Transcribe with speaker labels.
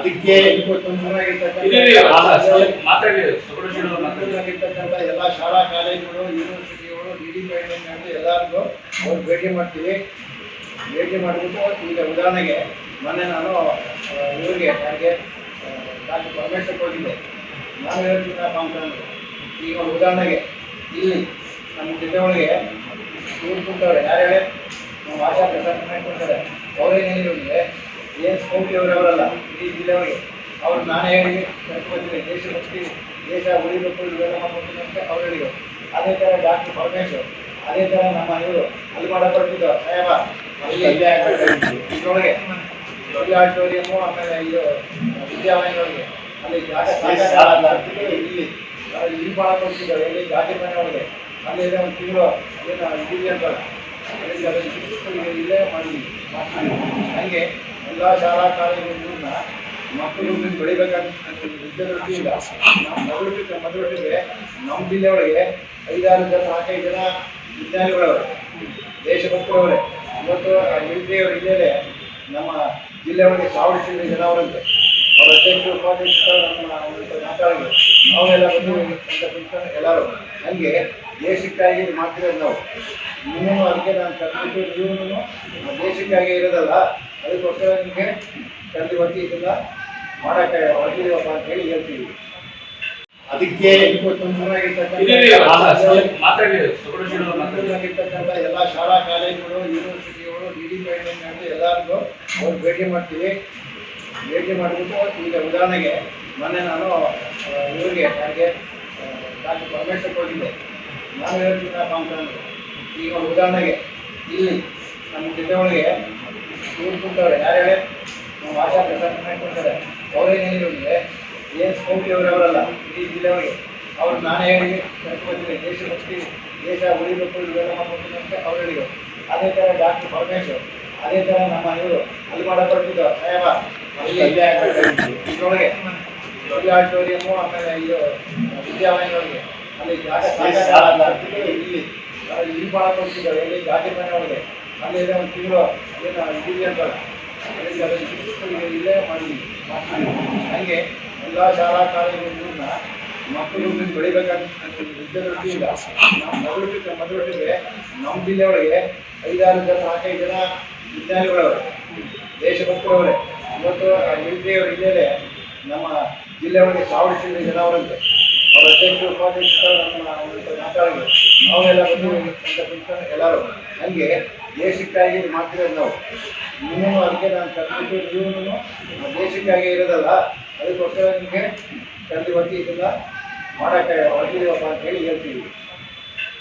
Speaker 1: ಅದಕ್ಕೆ
Speaker 2: ಎಲ್ಲ ಶಾಲಾ ಕಾಲೇಜುಗಳು ಯೂನಿವರ್ಸಿಟಿಗಳು ಡಿ ಡಿ ಅಂತ ಎಲ್ಲರಿಗೂ ಅವ್ರು ಭೇಟಿ ಮಾಡ್ತೀವಿ. ಭೇಟಿ ಮಾಡಿಬಿಟ್ಟು ಈಗ ಉದಾಹರಣೆಗೆ ಮೊನ್ನೆ ನಾನು ಇವರಿಗೆ ನನಗೆ ಡಾಕ್ಟರ್ ಪರಮೇಶ್ವರ್ ಹೋಗಿದ್ದೆ ನಾನು ಹೇಳ್ತೀನಪ್ಪ ಅಂತಂದ್ರೆ ಈಗ ಉದಾಹರಣೆಗೆ ಇಲ್ಲಿ ನಮ್ಮ ಜಿಲ್ಲೆ ಒಳಗೆ ಇವ್ರು ಕೂತವ್ರೆ ಯಾರು ಹೇಳಿ? ನಮ್ಮ ಆಶಾ ಪ್ರಸಾದ್ ಕೊಡ್ತಾರೆ. ಅವ್ರೇನು ಹೇಳಿದ್ರೆ ಏನು ಸ್ಕೌಟಿ ಅವರವರಲ್ಲ ಇಡೀ ಜಿಲ್ಲೆಯವರಿಗೆ. ಅವ್ರು ನಾನೇ ಹೇಳಿ ಕರ್ಕೊಂಡ್ಬಂದಿದ್ದೆ ದೇಶಭಕ್ತಿ ದೇಶ ಉಳಿಬೇಕು ಇವೆಲ್ಲ ಮಾಡ್ಬೇಕು ಅಂತ ಅವ್ರು ಹೇಳಿದ್ರು. ಅದೇ ಥರ ಡಾಕ್ಟರ್ ಪರಮೇಶ್ವರ್ ಅದೇ ಥರ ನಮ್ಮ ಇವರು ಅಲ್ಲಿ ಮಾಡಲ್ಪಟ್ಟಿದ್ದು ಸಾಹೇಬ ಇದ್ರೊಳಗೆ ದೊಡ್ಡ ಆಡಿಟೋರಿಯಮ್ಮು ಆಮೇಲೆ ಇದು ವಿದ್ಯಾವಾಹಿನಿಯೊಳಗೆ ಅಲ್ಲಿ ಜಾಗ ಇಲ್ಲಿ ಇಲ್ಲಿ ಅಲ್ಲಿ ಇಲ್ಲಿ ಮಾಡಲ್ಪಟ್ಟಿದ್ದಾರೆ ಎಲ್ಲಿ ಜಾತಿ ಮನೆ ಒಳಗೆ ಅಲ್ಲಿ ಒಂದು ತಿಂಗಳು ಏನು ಇದೀವಿ ಅಂತ ಇಲ್ಲೇ ಮಾಡಿ. ಮಾಡ್ತೀವಿ ಹಂಗೆ ಎಲ್ಲ ಶಾಲಾ ಕಾಲೇಜುಗಳನ್ನ ಮಕ್ಕಳು ಬೆಳಿಬೇಕಂತ ವಿದ್ಯಾರ್ಥಿಯಿಂದ ನಾವು ಮೊದಲು ನಮ್ಮ ಜಿಲ್ಲೆ ಒಳಗೆ ಐದಾರು ಜನ, ನಾಲ್ಕೈದು ಜನ ವಿಜ್ಞಾನಿಗಳವರು ದೇಶಭಕ್ತರವರೇ ಇವತ್ತು ಮಿಲಿಟರಿಯವರು ಹಿನ್ನೆಲೆ ನಮ್ಮ ಜಿಲ್ಲೆ ಒಳಗೆ ಸಾವಿರ ಜನ ಅವರಂತೆ ಅವ್ರ ಅಧ್ಯಕ್ಷರು, ಉಪಾಧ್ಯಕ್ಷರು, ನಮ್ಮ ಮಾತಾಡಿದ್ರು ನಾವೆಲ್ಲ ಬಂದು ಎಲ್ಲರೂ ಹಂಗೆ ದೇಶಕ್ಕಾಗಿ ಮಾತ್ರ ನಾವು. ನೀವು ಅದಕ್ಕೆ ನಾನು ಕರ್ನಾಟಕ ದೇಶಕ್ಕಾಗಿ ಇರೋದಲ್ಲ. ಅದಕ್ಕೋಸ್ಕರ ಕರೆದು ಇವತ್ತು ಇದನ್ನ ಮಾಡೋಕ್ಕೆ ಅಂತ ಹೇಳಿ ಹೇಳ್ತೀವಿ.
Speaker 1: ಅದಕ್ಕೆ
Speaker 2: ಆಗಿರ್ತಕ್ಕಂಥ ಎಲ್ಲ ಶಾಲಾ ಕಾಲೇಜುಗಳು ಯೂನಿವರ್ಸಿಟಿಗಳು ಡಿ ಡಿ ಅಂತ ಎಲ್ಲರಿಗೂ ಅವ್ರು ಭೇಟಿ ಮಾಡ್ತೀವಿ. ಭೇಟಿ ಮಾಡಿಬಿಟ್ಟು ಈಗ ಉದಾಹರಣೆಗೆ ಮೊನ್ನೆ ನಾನು ಇವರಿಗೆ ನನಗೆ ಡಾಕ್ಟರ್ ಪರಮೇಶ್ವರ್ ಕೊಟ್ಟಿದ್ದೆ. ನಾನು ಹೇಳ್ತೀನಪ್ಪ ಅಂತಂದ್ರೆ ಈಗ ಉದಾಹರಣೆಗೆ ಇಲ್ಲಿ ನಮ್ಮ ಜಿಲ್ಲೆ ಒಳಗೆ ಊರು ಕೂತವ್ರೆ ಯಾರು ಹೇಳಿ? ನಮ್ಮ ಆಶಾ ಪ್ರಸಾದ್ ಕೊಡ್ತಾರೆ ಅವ್ರೇನು ಹೇಳಿದ್ರೆ ಏನು ಸ್ಕೋಪಿ ಅವರವರಲ್ಲ ಇಡೀ ಜಿಲ್ಲೆಯವರು ಅವ್ರು ನಾನೇ ಹೇಳಿ ಕರ್ಕೊಂಡ್ಬಂದಿದ್ದೆ ದೇಶಭಕ್ತಿ ದೇಶ ಉಳಿಬೇಕು ಇವೆಲ್ಲ ಮಾಡ್ಬೇಕು ಅಂತ ಅವ್ರು ಹೇಳಿದರು. ಅದೇ ಥರ ಡಾಕ್ಟರ್ ಪರಮೇಶ್ವರ್ ಅದೇ ಥರ ನಮ್ಮ ಇವರು ಅಲ್ಲಿ ಮಾಡಲ್ಪಟ್ಟಿದ್ದು ಸಾಹೇಬ ಅಲ್ಲಿ ಇದ್ರೊಳಗೆ ದೊಡ್ಡ ಆಡಿಟೋರಿಯಮ್ಮು ಆಮೇಲೆ ಇದು ವಿದ್ಯಾಲಯಗಳಿಗೆ ಅಲ್ಲಿ ಜಾಗ ಇಲ್ಲಿ. ಇಲ್ಲಿ ಇಲ್ಲಿ ಮಾಡಲ್ಪಟ್ಟಿದ್ದಾರೆ ಎಲ್ಲಿ ಜಾತಿ ಮನೆ ಒಳಗೆ ಅಲ್ಲಿ ಏನೋ ಒಂದು ತಿಂಗಳು ಏನು ಅದನ್ನು ಶಿಕ್ಷಕರಿಗೆ ಇಲ್ಲೇ ಹಂಗೆ ಎಲ್ಲ ಶಾಲಾ ಕಾಲೇಜುಗಳನ್ನ ಮಕ್ಕಳು ಬೆಳಿಬೇಕಂತ ನಾವು ಮೊದಲಿಗೆ ನಮ್ಮ ಜಿಲ್ಲೆ ಒಳಗೆ ಐದಾರು ಜನ, ನಾಲ್ಕೈದು ಜನ ವಿಜ್ಞಾನಿಗಳವರು, ದೇಶಭಕ್ತರವರೇ, ಇವತ್ತು ಇಲ್ಲೇ ನಮ್ಮ ಜಿಲ್ಲೆ ಒಳಗೆ ಸಾವಿರ ಜನ ಅವರಂತೆ ಒಂದು ಮಾತಾಡಿದ್ರು ನಾವೆಲ್ಲ ಎಲ್ಲರೂ, ನನಗೆ ದೇಶಕ್ಕಾಗಿ ಮಾಡ್ತಿರೋದು ನಾವು ನೀವು ಅದಕ್ಕೆ ನಾನು ಕರ್ನಾಟಕ ನೀವು ದೇಶಕ್ಕಾಗಿ ಇರೋದಲ್ಲ. ಅದಕ್ಕೋಸ್ಕರ ನಿಮಗೆ ಇವತ್ತು ಇದನ್ನ ಮಾಡೋಕ್ಕೆ ಹೊರಟಿದ್ದೀವಪ್ಪ ಅಂತ ಹೇಳಿ ಹೇಳ್ತೀವಿ.